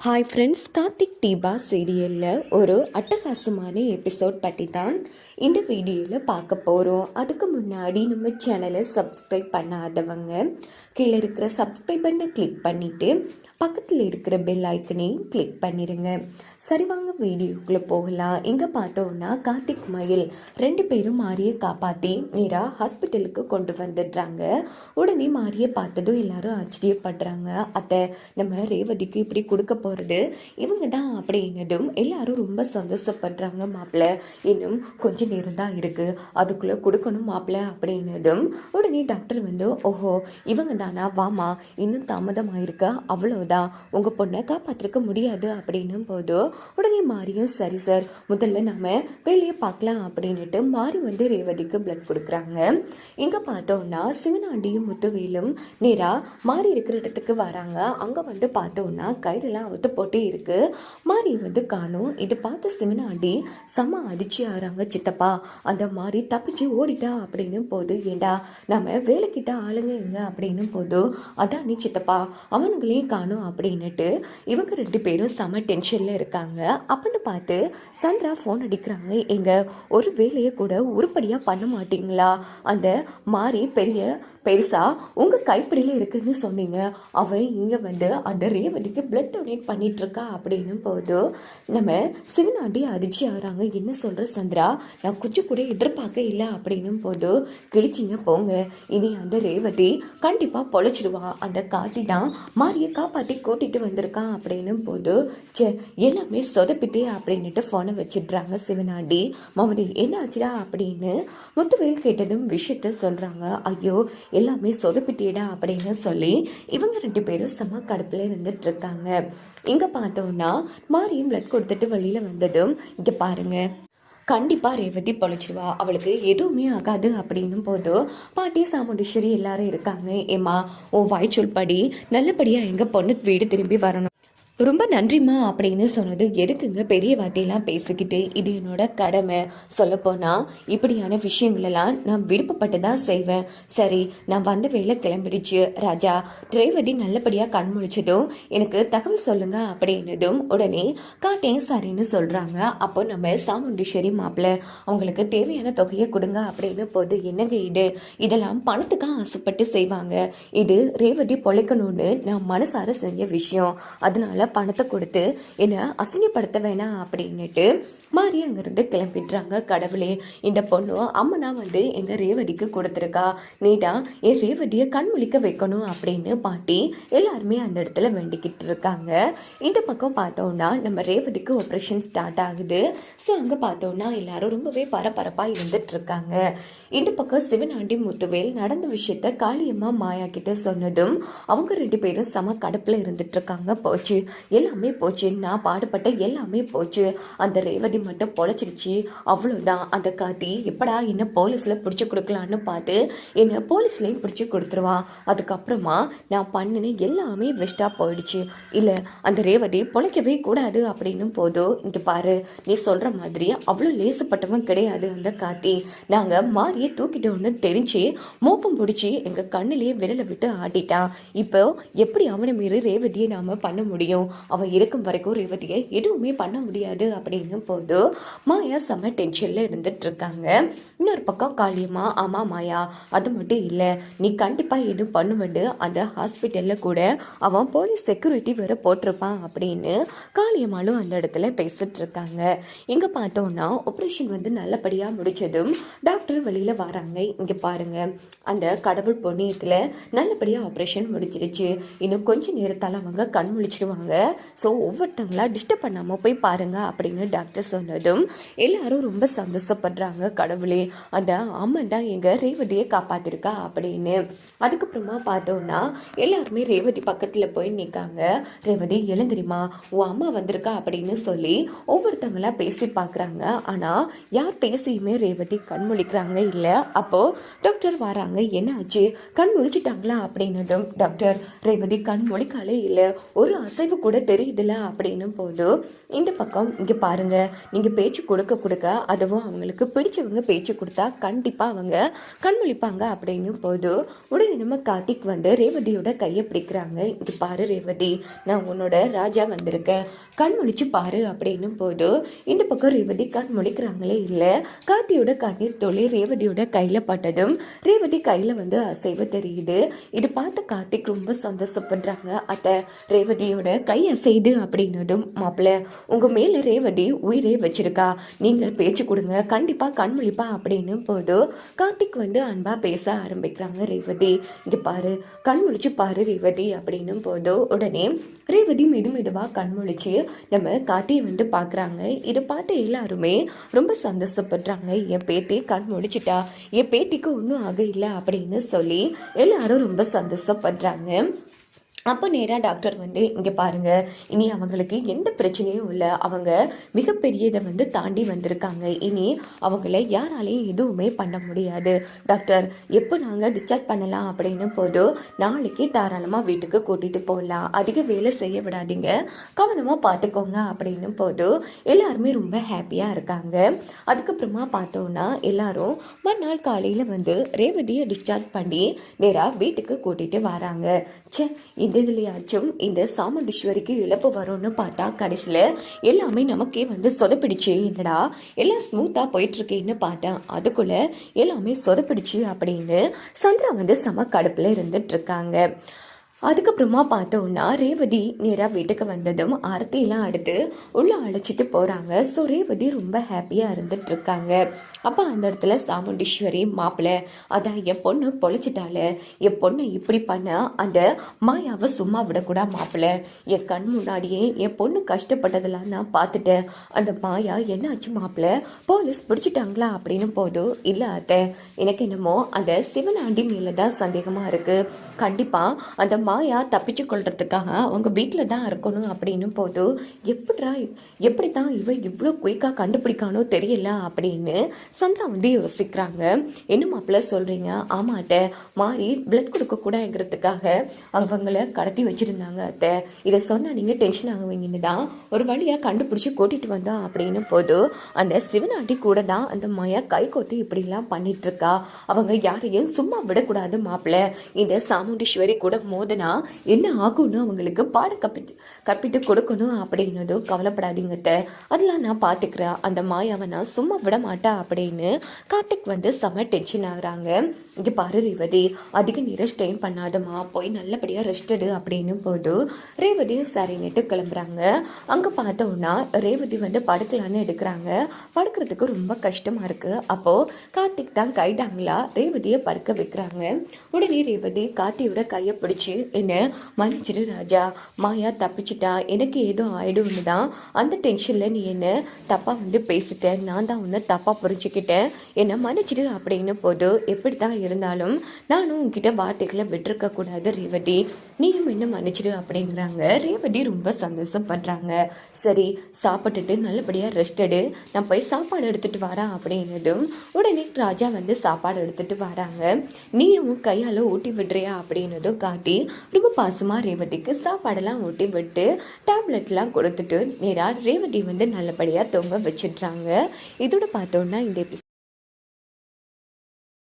Hi friends Karthik Deepa சீரியலில் ஒரு அட்டகாசமான எபிசோட் பற்றி தான் இந்த வீடியோவில் பார்க்க போகிறோம் அதுக்கு முன்னாடி நம்ம சேனலை சப்ஸ்கிரைப் பண்ணாதவங்க கீழே இருக்கிற சப்ஸ்கிரைப் பண்ணை கிளிக் பண்ணிவிட்டு பக்கத்தில் இருக்கிற பெல் ஐக்கனையும் கிளிக் பண்ணிடுங்க சரி வாங்க வீடியோக்குள்ளே போகலாம். இங்கே பார்த்தோன்னா கார்த்திக் மயில் ரெண்டு பேரும் மாரியை காப்பாற்றி நேராக ஹாஸ்பிட்டலுக்கு கொண்டு வந்துடுறாங்க. உடனே மாரியை பார்த்ததும் எல்லாரும் ஆச்சரியப்படுறாங்க. அத்தை நம்ம ரேவதிக்கு இப்படி கொடுக்க போகிறது இவங்க தான் அப்படின்னதும் எல்லாரும் ரொம்ப சந்தோஷப்படுறாங்க மாப்பிள்ளை. இன்னும் கொஞ்சம் நேரம் தான் இருக்குது அதுக்குள்ளே கொடுக்கணும் மாப்பிள்ளை அப்படின்னதும் உடனே டாக்டர் வந்து ஓஹோ இவங்க தானா வாமா இன்னும் தாமதமாயிருக்க அவ்வளோதான் உங்கள் பொண்ணை காப்பாற்றிருக்க முடியாது. அப்படின்னும் போது உடனே மாரியும் சரி சார் முதல்ல நாம் வெளியே பார்க்கலாம். அப்படின்னுட்டு மாறி வந்து ரேவதிக்கு பிளட் கொடுக்குறாங்க. இங்கே பார்த்தோன்னா சிவனாண்டியும் முத்துவேலும் நேராக மாறி இருக்கிற இடத்துக்கு வராங்க. அங்கே வந்து பார்த்தோன்னா கயிறெல்லாம் அவுத்து போட்டே இருக்கு. மாறி வந்து காணும். இது பார்த்து சிவனாண்டி செம்ம அதிர்ச்சி ஆகிறாங்க சித்தப்பா. அந்த மாதிரி தப்பிச்சு ஓடிட்டா அப்படின்னு போது ஏண்டா நம்ம வேலைக்கிட்ட ஆளுங்க எங்க அப்படின்னும் போது அதான் நீ சித்தப்பா அவனுங்களையும் காணும் அப்படின்னுட்டு இவங்க ரெண்டு பேரும் செம டென்ஷனில் இருக்காங்க. அப்படின்னு பார்த்து சந்திரா ஃபோன் அடிக்கிறாங்க. எங்க ஒரு வேலையை கூட உருப்படியாக பண்ண மாட்டீங்களா? அந்த மாதிரி பெரிய பெருசாக உங்கள் கைப்பிடியில் இருக்குன்னு சொன்னீங்க. அவன் இங்கே வந்து அந்த ரேவதிக்கு பிளட் டொனேட் பண்ணிகிட்ருக்கா இருக்கா அப்படின்னும் போது நம்ம சிவனாண்டி அதிர்ச்சி ஆகிறாங்க. என்ன சொல்கிற சந்திரா? நான் கொஞ்சம் கூட எதிர்பார்க்க இல்லை அப்படின்னும் போது கிழிச்சிங்க போங்க. இனி அந்த ரேவதி கண்டிப்பாக பொழைச்சிடுவா. அந்த காத்தி தான் மாரியை காப்பாற்றி கூட்டிகிட்டு வந்திருக்கான் அப்படின்னும் போது சே எல்லாமே சொதப்பிட்டே அப்படின்னுட்டு ஃபோனை வச்சிடுறாங்க சிவனாண்டி மமதி என்ன ஆச்சுடா அப்படின்னு முத்துவேல் கேட்டதும் விஷயத்த சொல்கிறாங்க ஐயோ எல்லாமே சொதப்பிட்டேடா அப்படின்னு சொல்லி இவங்க ரெண்டு பேரும் செம்ம கடுப்பில் இருந்துட்டு இருக்காங்க பார்த்தோன்னா பார்த்தோம்னா மாரியும் பிளட் கொடுத்துட்டு வெளியில் வந்ததும் இங்கே பாருங்க. கண்டிப்பாக ரேவதி பொழைச்சிடுவா அவளுக்கு எதுவுமே ஆகாது. அப்படின்னும் போது பாட்டி சாமுண்டீஸ்வரி எல்லாரும் இருக்காங்க. ஏமா உன் வாய்ச்சொல் படி நல்லபடியாக எங்கள் பொண்ணு வீடு திரும்பி வரணும். ரொம்ப நன்றிம்மா அப்படின்னு சொன்னது எதுக்குங்க பெரிய வார்த்தையெல்லாம் பேசிக்கிட்டு? இது என்னோட கடமை. சொல்லப்போனால் இப்படியான விஷயங்களெல்லாம் நான் விருப்பப்பட்டு தான் செய்வேன். சரி நான் வந்த வேலை கிளம்பிடுச்சு. ராஜா ரேவதி நல்லபடியாக கண் முழிச்சதும் எனக்கு தகவல் சொல்லுங்க அப்படின்னதும் உடனே காத்தேன் சரின்னு சொல்கிறாங்க அப்போ நம்ம சாமுண்டீஸ்வரி மாப்பிள்ள அவங்களுக்கு தேவையான தொகையை கொடுங்க அப்படின்னு போது என்னங்க இது? இதெல்லாம் பணத்துக்காக ஆசைப்பட்டு செய்வாங்க. இது ரேவதி பொழைக்கணும்னு நான் மனசார செஞ்ச விஷயம். அதனால பணத்தை கொடுத்து என்னை அசிங்கப்படுத்த வேணாம் அப்படின்னுட்டு மாறி அங்கேருந்து கிளம்பிடுறாங்க கடவுளே. இந்த பொண்ணு அம்மனா வந்து எங்கள் ரேவடிக்கு கொடுத்துருக்கா. நீடா என் ரேவடியை கண்முழிக்க வைக்கணும் அப்படின்னு பாட்டி எல்லாருமே அந்த இடத்துல வேண்டிக்கிட்டு இருக்காங்க. இந்த பக்கம் பார்த்தோம்னா நம்ம ரேவதிக்கு ஆப்ரேஷன் ஸ்டார்ட் ஆகுது. ஸோ அங்கே பார்த்தோம்னா எல்லாரும் ரொம்பவே பரபரப்பாக இருந்துட்டு இருக்காங்க. இந்த பக்கம் சிவனாண்டி முத்துவேல் நடந்த விஷயத்த காளியம்மா மாயா கிட்ட சொன்னதும் அவங்க ரெண்டு பேரும் செம கடுப்புல இருந்துட்டு இருக்காங்க போச்சு. எல்லாமே போச்சு. நான் பாடுபட்ட எல்லாமே போச்சு. அந்த ரேவதி மட்டும் பொழைச்சிருச்சு. அவ்வளோதான் அந்த காத்தி எப்படா என்ன போலீஸ்ல பிடிச்சி கொடுக்கலான்னு பார்த்து என்னை போலீஸ்லேயும் பிடிச்சி கொடுத்துருவா. அதுக்கப்புறமா நான் பண்ணின எல்லாமே வெஸ்டா போயிடுச்சு. இல்லை அந்த ரேவதி பொழைக்கவே கூடாது அப்படின்னும் போதும் இங்கே பாரு நீ சொல்ற மாதிரி அவ்வளோ லேசுப்பட்டவன் கிடையாது அந்த காத்தி நாங்கள் மாறி மாறியை தூக்கிட்டோன்னு தெரிஞ்சு மோப்பம் பிடிச்சி எங்கள் கண்ணிலேயே விரலை விட்டு ஆட்டிட்டான் இப்போ எப்படி அவனை மீறி ரேவதியை நாம் பண்ண முடியும்? அவன் இருக்கும் வரைக்கும் ரேவதியை எதுவுமே பண்ண முடியாது அப்படின்னும் போது மாயா செம்ம டென்ஷனில் இருந்துட்டு இருக்காங்க. இன்னொரு பக்கம் காளியம்மா ஆமாம் மாயா அது மட்டும் இல்லை நீ கண்டிப்பாக எதுவும் பண்ணுவேண்டு. அந்த ஹாஸ்பிட்டலில் கூட அவன் போலீஸ் செக்யூரிட்டி வேற போட்டிருப்பான் அப்படின்னு காளியம்மாளும் அந்த இடத்துல பேசிட்டு இருக்காங்க. இங்க பார்த்தோம்னா ஆப்ரேஷன் வந்து நல்லபடியாக முடிச்சதும் டாக்டர் வெளியில் வராங்க இங்கே பாருங்க. அந்த கடவுள் புண்ணியத்தில் நல்லபடியாக ஆப்ரேஷன் முடிஞ்சிருச்சு. இன்னும் கொஞ்ச நேரத்தால அவங்க கண் முழிச்சிடுவாங்க ஸோ ஒவ்வொருத்தங்களா டிஸ்டர்ப் பண்ணாமல் போய் பாருங்க அப்படின்னு டாக்டர் சொன்னதும் எல்லாரும் ரொம்ப சந்தோஷப்படுறாங்க கடவுளே. அந்த அம்மன் தான் எங்கள் ரேவதியை காப்பாத்திருக்கா அப்படின்னு. அதுக்கப்புறமா பார்த்தோன்னா எல்லாருமே ரேவதி பக்கத்தில் போய் நிற்காங்க ரேவதி எழுந்திரிமா உன் அம்மா வந்திருக்கா அப்படின்னு சொல்லி ஒவ்வொருத்தங்களா பேசி பார்க்குறாங்க. ஆனால் யார் பேசியுமே ரேவதி கண் முழிக்கிறாங்க இல்லை. இல்லை அப்போது டாக்டர் வராங்க. என்ன ஆச்சு கண் முழிச்சிட்டாங்களா? அப்படின்னதும் டாக்டர் ரேவதி கண் முழிக்காலே இல்லை. ஒரு அசைவு கூட தெரியுதுல அப்படின்னும் போது இந்த பக்கம் இங்கே பாருங்க. நீங்கள் பேச்சு கொடுக்க கொடுக்க அதுவும் அவங்களுக்கு பிடிச்சவங்க பேச்சு கொடுத்தா கண்டிப்பாக அவங்க கண் முழிப்பாங்க அப்படின்னும் போது உடனே நம்ம கார்த்திக் வந்து ரேவதியோட கையை பிடிக்கிறாங்க. இங்கே பாரு ரேவதி நான் உன்னோட ராஜா வந்திருக்கேன். கண் முழிச்சு பாரு அப்படின்னும் போது இந்த பக்கம் ரேவதி கண் முழிக்கிறாங்களே இல்லை. கார்த்தியோட கண்ணீர் தொழில் ரேவதியோட கையில் பட்டதும் ரேவதி கையில் வந்து அசைவு தெரியுது. இது பார்த்து கார்த்திக் ரொம்ப சந்தோஷப்படுறாங்க. அத்தை ரேவதியோட கை அசைது அப்படின்னதும் மாப்பிள்ள உங்கள் மேலே ரேவதி உயிரே வச்சிருக்கா. நீங்கள் பேச்சு கொடுங்க. கண்டிப்பாக கண் முழிப்பா போது கார்த்திக் வந்து அன்பாக பேச ஆரம்பிக்கிறாங்க ரேவதி. இங்கே பாரு கண் முழிச்சு பாரு ரேவதி அப்படின்னும் போது உடனே ரேவதி மெது மெதுவாக கண் முழிச்சு நம்ம கார்த்தியை வந்து பார்க்குறாங்க. இதை பார்த்து எல்லாருமே ரொம்ப சந்தோஷப்படுறாங்க. என் பேத்தி கண் முடிச்சிட்டா என் பேட்டிக்கு ஒன்றும் ஆக இல்லை அப்படின்னு சொல்லி எல்லாரும் ரொம்ப சந்தோஷப்படுறாங்க. அப்போ நேராக டாக்டர் வந்து இங்கே பாருங்கள் இனி அவங்களுக்கு எந்த பிரச்சனையும் இல்லை. அவங்க மிகப்பெரியதை வந்து தாண்டி வந்திருக்காங்க. இனி அவங்கள யாராலையும் எதுவுமே பண்ண முடியாது. டாக்டர் எப்போ நாங்கள் டிஸ்சார்ஜ் பண்ணலாம் அப்படின்னு போது நாளைக்கு தாராளமாக வீட்டுக்கு கூட்டிகிட்டு போகலாம் அதிக வேலை செய்ய விடாதீங்க. கவனமாக பார்த்துக்கோங்க அப்படின்னு போது எல்லாருமே ரொம்ப ஹாப்பியாக இருக்காங்க. அதுக்கப்புறமா பார்த்தோன்னா எல்லாரும் மறுநாள் காலையில் வந்து ரேவதியை டிஸ்சார்ஜ் பண்ணி நேராக வீட்டுக்கு கூட்டிகிட்டு வராங்க. சே எந்த இதுலையாச்சும் இந்த சாமுண்டீஸ்வரிக்கு இழப்பு வரும்னு பார்த்தா கடைசியில் எல்லாமே நமக்கே வந்து சொதப்பிடிச்சு. என்னடா? எல்லாம் ஸ்மூத்தாக போயிட்டுருக்கேன்னு பார்த்தேன் அதுக்குள்ளே எல்லாமே சொதப்பிடிச்சு அப்படின்னு சந்திரா வந்து செம கடுப்பில் இருந்துட்டு இருக்காங்க அதுக்கப்புறமா பார்த்தோன்னா ரேவதி நேராக வீட்டுக்கு வந்ததும் ஆரத்தியெல்லாம் அடுத்து உள்ளே அழைச்சிட்டு போகிறாங்க ஸோ ரேவதி ரொம்ப ஹாப்பியாக இருந்துட்டு இருக்காங்க அப்போ அந்த இடத்துல சாமுண்டீஸ்வரி மாப்பிள்ளை அதான் என் பொண்ணு பொழைச்சிட்டால என் பொண்ணை இப்படி பண்ண அந்த மாயாவை சும்மா விடக்கூடாது மாப்பிள்ளை என் கண் முன்னாடியே என் பொண்ணு கஷ்டப்பட்டதெல்லாம் நான் பார்த்துட்டேன். அந்த மாயா என்னாச்சு மாப்பிள்ளை போலீஸ் பிடிச்சிட்டாங்களா? அப்படின்னு போதும் இல்லை அத்தை. எனக்கு என்னமோ அந்த சிவனாண்டி மேலே தான் சந்தேகமாக இருக்குது கண்டிப்பாக அந்த மாயா தப்பிச்சு கொள்றதுக்காக அவங்க வீட்டில் தான் இருக்கணும் அப்படின்னு போது எப்படிரா எப்படி தான் இவ இவ்வளோ குயிக்காக கண்டுபிடிக்கானோ தெரியல அப்படின்னு சந்திரா வந்து யோசிக்கிறாங்க. என்ன மாப்பிள்ள சொல்கிறீங்க ஆமாட்ட மாறி பிளட் கொடுக்கக்கூடாதுங்கிறதுக்காக அவங்கள கடத்தி வச்சுருந்தாங்க அத்தை. இதை சொன்னால் நீங்கள் டென்ஷன் ஆகுவீங்கன்னு தான் ஒரு வழியாக கண்டுபிடிச்சி கூட்டிகிட்டு வந்தா அப்படின்னு போது அந்த சிவனாட்டி கூட தான் அந்த மாயா கை கோத்து இப்படிலாம் பண்ணிகிட்ருக்கா அவங்க யாரையும் சும்மா விடக்கூடாது மாப்பிள்ள. இந்த சாமுண்டீஸ்வரி கூட மோதன என்ன ஆகும்னு அவங்களுக்கு பாடம் கற்பித்து கற்பிட்டு கொடுக்கணும் அப்படின்னதும் கவலைப்படாதீங்க அதெல்லாம் நான் பார்த்துக்கிறேன். அந்த மாயாவை நான் சும்மா விட மாட்டா அப்படின்னு கார்த்திக் வந்து செம டென்ஷன் ஆகுறாங்க. இங்கே பாரு ரேவதி அதிக நேரம் ஸ்டெயின் பண்ணாதம்மா. போய் நல்லபடியாக ரெஸ்ட் எடு அப்படின்னு போது ரேவதியும் சரின்னுட்டு கிளம்புறாங்க. அங்கே பார்த்தோன்னா ரேவதி வந்து படுக்கலான்னு எடுக்கிறாங்க. படுக்கிறதுக்கு ரொம்ப கஷ்டமாக இருக்குது அப்போது கார்த்திக் தான் கைடாங்களா ரேவதியை படுக்க வைக்கிறாங்க. உடனே ரேவதி கார்த்தியோட கையை பிடிச்சி என்ன? மன்னிச்சிடு ராஜா. மாயா தப்பிச்சிட்டா. எனக்கு ஏதோ ஆயிடும்னு தான் அந்த டென்ஷனில் நீ என்ன? தப்பாக வந்து பேசிட்டேன் நான் தான் உன்னை தப்பாக புரிஞ்சுக்கிட்டேன். என்னை மன்னிச்சிடு அப்படின்னு போது எப்படி தான் இருந்தாலும் நானும் உங்ககிட்ட வார்த்தைகளை விட்டுருக்கக்கூடாது ரேவதி. நீயும் என்ன மன்னிச்சிடு அப்படிங்கிறாங்க. ரேவதி ரொம்ப சந்தோஷம் பண்ணுறாங்க சரி சாப்பிட்டுட்டு நல்லபடியாக ரெஸ்ட் எடு. நான் போய் சாப்பாடு எடுத்துகிட்டு வரேன் அப்படின்னதும் உடனே ராஜா வந்து சாப்பாடு எடுத்துட்டு வராங்க. நீயும் கையால் ஊட்டி விடுறியா அப்படின்னதும் காட்டி ரொம்ப பாசமாக ரேவதிக்கு சாப்பாடெல்லாம் ஊட்டி விட்டு டேப்லெட்லாம் கொடுத்துட்டு நேராக ரேவதி வந்து நல்லபடியாக தொங்க வச்சிடுறாங்க. இதோட பார்த்தோன்னா இந்த